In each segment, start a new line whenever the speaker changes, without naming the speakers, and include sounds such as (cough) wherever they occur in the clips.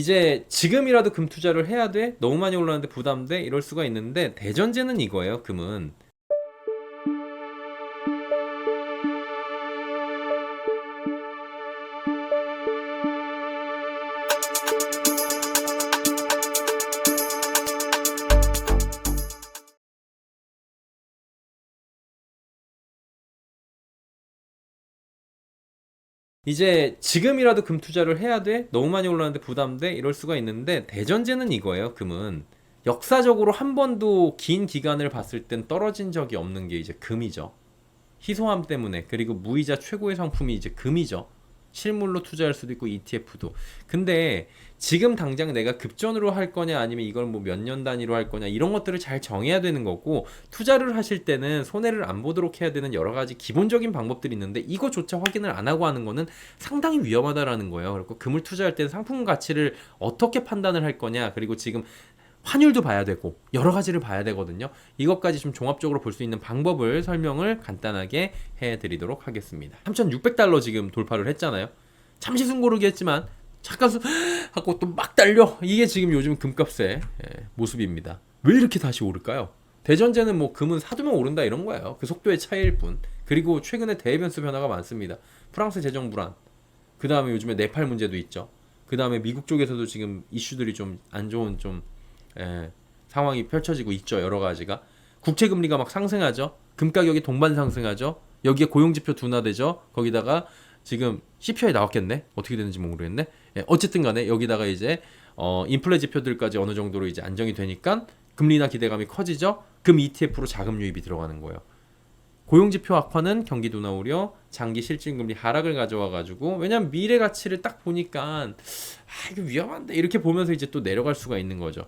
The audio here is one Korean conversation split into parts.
이제 지금이라도 금 투자를 해야 돼? 너무 많이 올랐는데 부담돼? 이럴 수가 있는데 대전제는 이거예요, 금은. 이제 지금이라도 금 투자를 해야 돼? 너무 많이 올랐는데 부담돼? 이럴 수가 있는데 대전제는 이거예요, 금은. 역사적으로 한 번도 긴 기간을 봤을 땐 떨어진 적이 없는 게 이제 금이죠. 희소함 때문에 그리고 무이자 최고의 상품이 이제 금이죠. 실물로 투자할 수도 있고 ETF도. 근데 지금 당장 내가 급전으로 할 거냐 아니면 이걸 뭐 몇 년 단위로 할 거냐 이런 것들을 잘 정해야 되는 거고 투자를 하실 때는 손해를 안 보도록 해야 되는 여러 가지 기본적인 방법들이 있는데 이거조차 확인을 안 하고 하는 거는 상당히 위험하다라는 거예요. 그리고 금을 투자할 때는 상품 가치를 어떻게 판단을 할 거냐 그리고 지금 환율도 봐야 되고 여러 가지를 봐야 되거든요. 이것까지 좀 종합적으로 볼 수 있는 방법을 설명을 간단하게 해드리도록 하겠습니다. 3,600달러 지금 돌파를 했잖아요. 잠시 숨 고르기 했지만 잠깐 수 (gasps) 하고 또 막 달려. 이게 지금 요즘 금값의 예, 모습입니다. 왜 이렇게 다시 오를까요? 대전제는 뭐 금은 사두면 오른다 이런 거예요. 그 속도의 차이일 뿐. 그리고 최근에 대외 변수 변화가 많습니다. 프랑스 재정 불안. 그 다음에 요즘에 네팔 문제도 있죠. 그 다음에 미국 쪽에서도 지금 이슈들이 좀 안 좋은 좀 예, 상황이 펼쳐지고 있죠. 여러 가지가. 국채 금리가 막 상승하죠. 금 가격이 동반 상승하죠. 여기에 고용 지표 둔화되죠. 거기다가 지금 CPI 나왔겠네. 어떻게 되는지 모르겠네. 예, 어쨌든 간에 여기다가 이제 어, 인플레 지표들까지 어느 정도로 이제 안정이 되니까 금리나 기대감이 커지죠. 금 ETF로 자금 유입이 들어가는 거예요. 고용 지표 악화는 경기 둔화 우려, 장기 실질 금리 하락을 가져와 가지고 왜냐면 미래 가치를 딱 보니까 아 이거 위험한데 이렇게 보면서 이제 또 내려갈 수가 있는 거죠.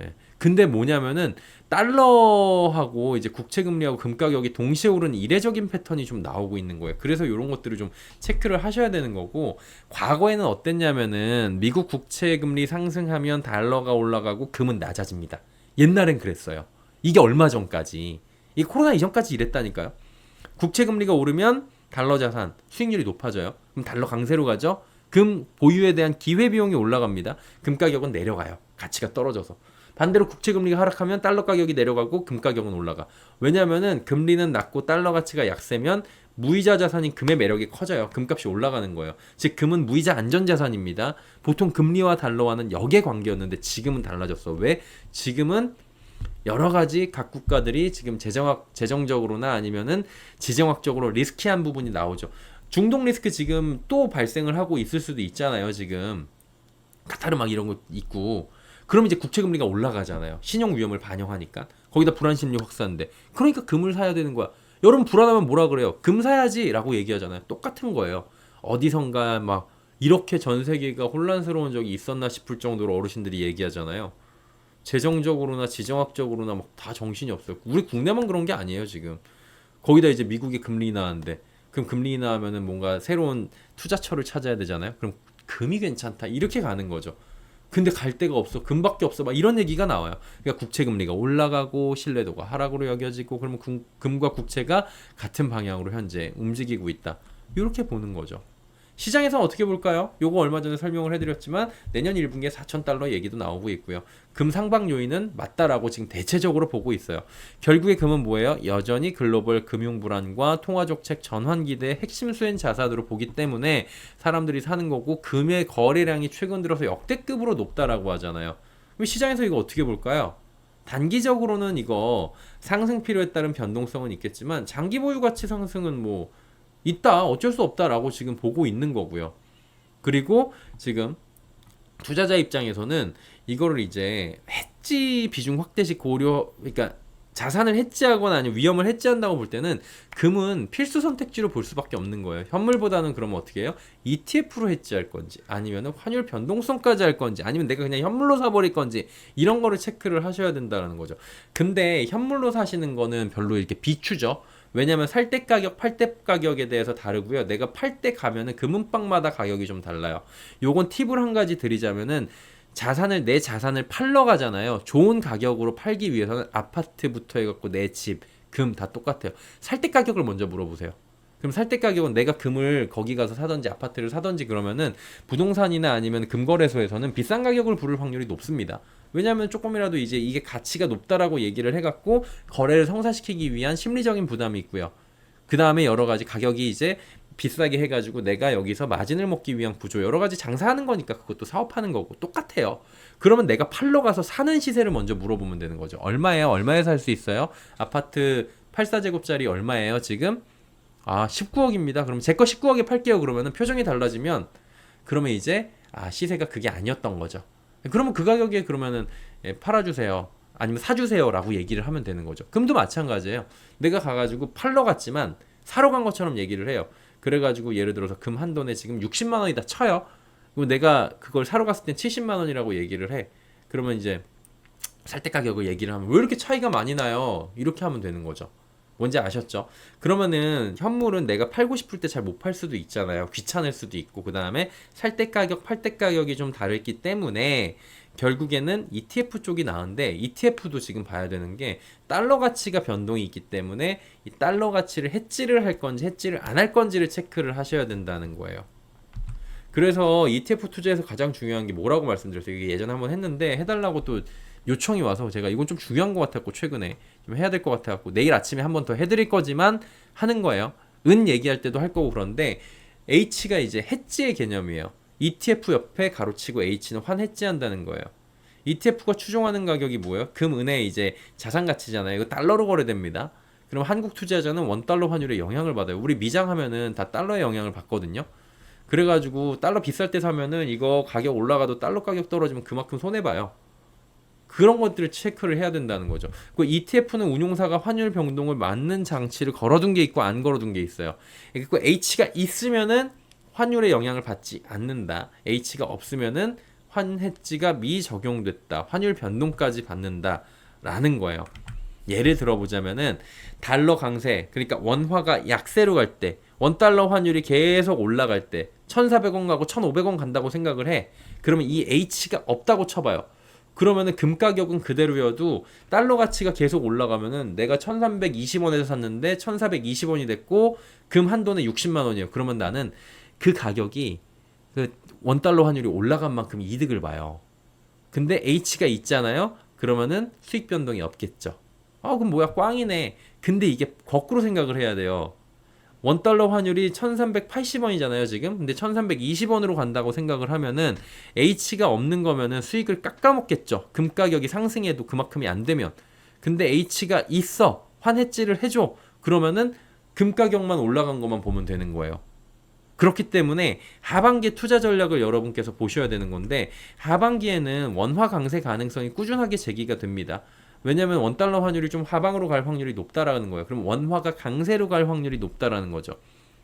예. 근데 뭐냐면은 달러하고 이제 국채 금리하고 금 가격이 동시에 오르는 이례적인 패턴이 좀 나오고 있는 거예요. 그래서 이런 것들을 좀 체크를 하셔야 되는 거고 과거에는 어땠냐면은 미국 국채 금리 상승하면 달러가 올라가고 금은 낮아집니다. 옛날엔 그랬어요. 이게 얼마 전까지 이 코로나 이전까지 이랬다니까요. 국채 금리가 오르면 달러 자산 수익률이 높아져요. 그럼 달러 강세로 가죠. 금 보유에 대한 기회 비용이 올라갑니다. 금 가격은 내려가요. 가치가 떨어져서. 반대로 국채 금리가 하락하면 달러 가격이 내려가고 금 가격은 올라가. 왜냐면은 금리는 낮고 달러 가치가 약세면 무이자 자산인 금의 매력이 커져요. 금값이 올라가는 거예요. 즉 금은 무이자 안전 자산입니다. 보통 금리와 달러와는 역의 관계였는데 지금은 달라졌어. 왜? 지금은 여러 가지 각 국가들이 지금 재정학 재정적으로나 아니면은 지정학적으로 리스키한 부분이 나오죠. 중동 리스크 지금 또 발생을 하고 있을 수도 있잖아요. 지금 카타르 막 이런 거 있고 그럼 이제 국채 금리가 올라가잖아요. 신용 위험을 반영하니까 거기다 불안 심리 확산돼. 그러니까 금을 사야 되는 거야. 여러분 불안하면 뭐라 그래요? 금 사야지라고 얘기하잖아요. 똑같은 거예요. 어디선가 막 이렇게 전 세계가 혼란스러운 적이 있었나 싶을 정도로 어르신들이 얘기하잖아요. 재정적으로나 지정학적으로나 막 다 정신이 없어요. 우리 국내만 그런 게 아니에요, 지금. 거기다 이제 미국이 금리 인하한데 그럼 금리 인하하면은 뭔가 새로운 투자처를 찾아야 되잖아요. 그럼 금이 괜찮다. 이렇게 가는 거죠. 근데 갈 데가 없어. 금밖에 없어. 막 이런 얘기가 나와요. 그러니까 국채 금리가 올라가고 신뢰도가 하락으로 여겨지고 그러면 금, 금과 국채가 같은 방향으로 현재 움직이고 있다. 이렇게 보는 거죠. 시장에서 어떻게 볼까요? 요거 얼마 전에 설명을 해드렸지만 내년 1분기에 4천 달러 얘기도 나오고 있고요. 금 상방 요인은 맞다라고 지금 대체적으로 보고 있어요. 결국에 금은 뭐예요? 여전히 글로벌 금융 불안과 통화 정책 전환 기대의 핵심 수행 자산으로 보기 때문에 사람들이 사는 거고 금의 거래량이 최근 들어서 역대급으로 높다라고 하잖아요. 그럼 시장에서 이거 어떻게 볼까요? 단기적으로는 이거 상승 필요에 따른 변동성은 있겠지만 장기 보유 가치 상승은 뭐 있다 어쩔 수 없다라고 지금 보고 있는 거고요. 그리고 지금 투자자 입장에서는 이거를 이제 해지 비중 확대식 고려 그러니까 자산을 해지하거나 아니면 위험을 해지한다고 볼 때는 금은 필수 선택지로 볼 수밖에 없는 거예요. 현물보다는 그러면 어떻게 해요? ETF로 해지할 건지 아니면 환율 변동성까지 할 건지 아니면 내가 그냥 현물로 사버릴 건지 이런 거를 체크를 하셔야 된다는 거죠. 근데 현물로 사시는 거는 별로 이렇게 비추죠. 왜냐면 살 때 가격, 팔 때 가격에 대해서 다르고요. 내가 팔 때 가면은 금은방마다 가격이 좀 달라요. 요건 팁을 한 가지 드리자면은 자산을 내 자산을 팔러 가잖아요. 좋은 가격으로 팔기 위해서는 아파트부터 해갖고 내 집, 금 다 똑같아요. 살 때 가격을 먼저 물어보세요. 그럼 살 때 가격은 내가 금을 거기 가서 사든지 아파트를 사든지 그러면은 부동산이나 아니면 금거래소에서는 비싼 가격을 부를 확률이 높습니다. 왜냐하면 조금이라도 이제 이게 가치가 높다라고 얘기를 해갖고 거래를 성사시키기 위한 심리적인 부담이 있고요. 그 다음에 여러 가지 가격이 이제 비싸게 해가지고 내가 여기서 마진을 먹기 위한 구조 여러 가지 장사하는 거니까 그것도 사업하는 거고 똑같아요. 그러면 내가 팔러 가서 사는 시세를 먼저 물어보면 되는 거죠. 얼마예요? 얼마에 살 수 있어요? 아파트 84제곱짜리 얼마예요? 지금 아 19억입니다. 그럼 제 거 19억에 팔게요. 그러면은 표정이 달라지면 그러면 이제 아 시세가 그게 아니었던 거죠. 그러면 그 가격에 그러면은 예, 팔아주세요. 아니면 사주세요라고 얘기를 하면 되는 거죠. 금도 마찬가지예요. 내가 가가지고 팔러 갔지만 사러 간 것처럼 얘기를 해요. 그래가지고 예를 들어서 금 한 돈에 지금 60만 원이다 쳐요. 그럼 내가 그걸 사러 갔을 땐 70만 원이라고 얘기를 해. 그러면 이제 살 때 가격을 얘기를 하면 왜 이렇게 차이가 많이 나요? 이렇게 하면 되는 거죠. 뭔지 아셨죠? 그러면은 현물은 내가 팔고 싶을 때 잘 못 팔 수도 있잖아요. 귀찮을 수도 있고 그 다음에 살 때 가격, 팔 때 가격이 좀 다르기 때문에 결국에는 ETF 쪽이 나은데 ETF도 지금 봐야 되는 게 달러 가치가 변동이 있기 때문에 이 달러 가치를 해지를 할 건지 해지를 안 할 건지를 체크를 하셔야 된다는 거예요. 그래서 ETF 투자에서 가장 중요한 게 뭐라고 말씀드렸어요. 이게 예전에 한번 했는데 해달라고 또 요청이 와서 제가 이건 좀 중요한 것 같았고 최근에 좀 해야 될 것 같아갖고 내일 아침에 한 번 더 해드릴 거지만 하는 거예요. 은 얘기할 때도 할 거고 그런데 H가 이제 해지의 개념이에요. ETF 옆에 가로치고 H는 환해지한다는 거예요. ETF가 추종하는 가격이 뭐예요? 금, 은의 이제 자산 가치잖아요. 이거 달러로 거래됩니다. 그럼 한국 투자자는 원 달러 환율에 영향을 받아요. 우리 미장하면은 다 달러의 영향을 받거든요. 그래가지고 달러 비쌀 때 사면은 이거 가격 올라가도 달러 가격 떨어지면 그만큼 손해 봐요. 그런 것들을 체크를 해야 된다는 거죠. 그 ETF는 운용사가 환율 변동을 막는 장치를 걸어둔 게 있고 안 걸어둔 게 있어요. 그 H가 있으면은 환율에 영향을 받지 않는다. H가 없으면은 환해지가 미적용됐다. 환율 변동까지 받는다라는 거예요. 예를 들어보자면은 달러 강세, 그러니까 원화가 약세로 갈 때, 원달러 환율이 계속 올라갈 때, 1,400원 가고 1,500원 간다고 생각을 해. 그러면 이 H가 없다고 쳐봐요. 그러면은 금 가격은 그대로여도 달러 가치가 계속 올라가면은 내가 1320원에서 샀는데 1420원이 됐고 금 한 돈에 60만 원이에요. 그러면 나는 그 가격이 그 원달러 환율이 올라간 만큼 이득을 봐요. 근데 H가 있잖아요. 그러면은 수익 변동이 없겠죠. 아, 그럼 뭐야 꽝이네. 근데 이게 거꾸로 생각을 해야 돼요. 원달러 환율이 1380원이잖아요, 지금. 근데 1320원으로 간다고 생각을 하면은 H가 없는 거면은 수익을 깎아먹겠죠. 금 가격이 상승해도 그만큼이 안 되면. 근데 H가 있어. 환해지를 해줘. 그러면은 금 가격만 올라간 것만 보면 되는 거예요. 그렇기 때문에 하반기 투자 전략을 여러분께서 보셔야 되는 건데 하반기에는 원화 강세 가능성이 꾸준하게 제기가 됩니다. 왜냐하면 원 달러 환율이 좀 하방으로 갈 확률이 높다라는 거예요. 그럼 원화가 강세로 갈 확률이 높다라는 거죠.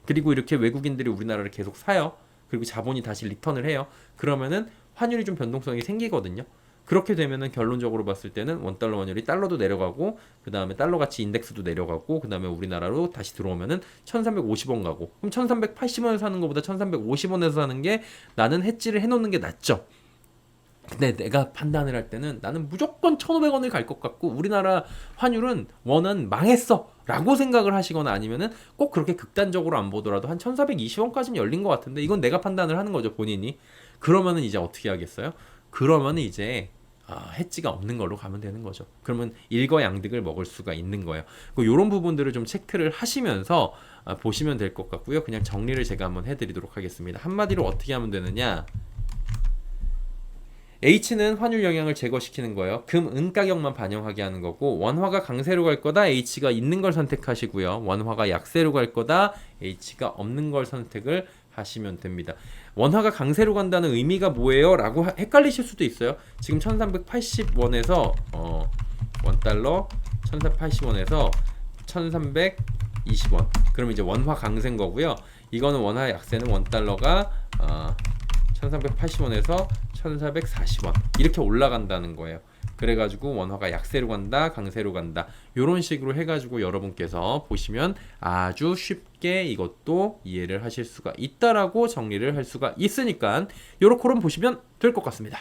그리고 이렇게 외국인들이 우리나라를 계속 사요. 그리고 자본이 다시 리턴을 해요. 그러면은 환율이 좀 변동성이 생기거든요. 그렇게 되면은 결론적으로 봤을 때는 원 달러 환율이 달러도 내려가고 그 다음에 달러 가치 인덱스도 내려가고 그 다음에 우리나라로 다시 들어오면은 1350원 가고 그럼 1380원에서 사는 것보다 1350원에서 사는 게 나는 해지를 해놓는 게 낫죠. 근데 내가 판단을 할 때는 나는 무조건 1,500원을 갈 것 같고 우리나라 환율은 원은 망했어 라고 생각을 하시거나 아니면은 꼭 그렇게 극단적으로 안 보더라도 한 1,420원까지는 열린 것 같은데 이건 내가 판단을 하는 거죠 본인이 그러면은 이제 어떻게 하겠어요? 그러면은 이제 아, 해지가 없는 걸로 가면 되는 거죠. 그러면 일거양득을 먹을 수가 있는 거예요. 이런 부분들을 좀 체크를 하시면서 아, 보시면 될 것 같고요. 그냥 정리를 제가 한번 해드리도록 하겠습니다. 한마디로 어떻게 하면 되느냐? H는 환율 영향을 제거시키는 거예요. 금, 은 가격만 반영하게 하는 거고 원화가 강세로 갈 거다 H가 있는 걸 선택하시고요. 원화가 약세로 갈 거다 H가 없는 걸 선택을 하시면 됩니다. 원화가 강세로 간다는 의미가 뭐예요? 라고 헷갈리실 수도 있어요. 지금 1380원에서 어, 원달러 1380원에서 1320원. 그럼 이제 원화 강세인 거고요. 이거는 원화 약세는 원달러가 어, 1380원에서 1440원 이렇게 올라간다는 거예요. 그래가지고 원화가 약세로 간다, 강세로 간다. 이런 식으로 해가지고 여러분께서 보시면 아주 쉽게 이것도 이해를 하실 수가 있다라고 정리를 할 수가 있으니까 요렇게로 보시면 될 것 같습니다.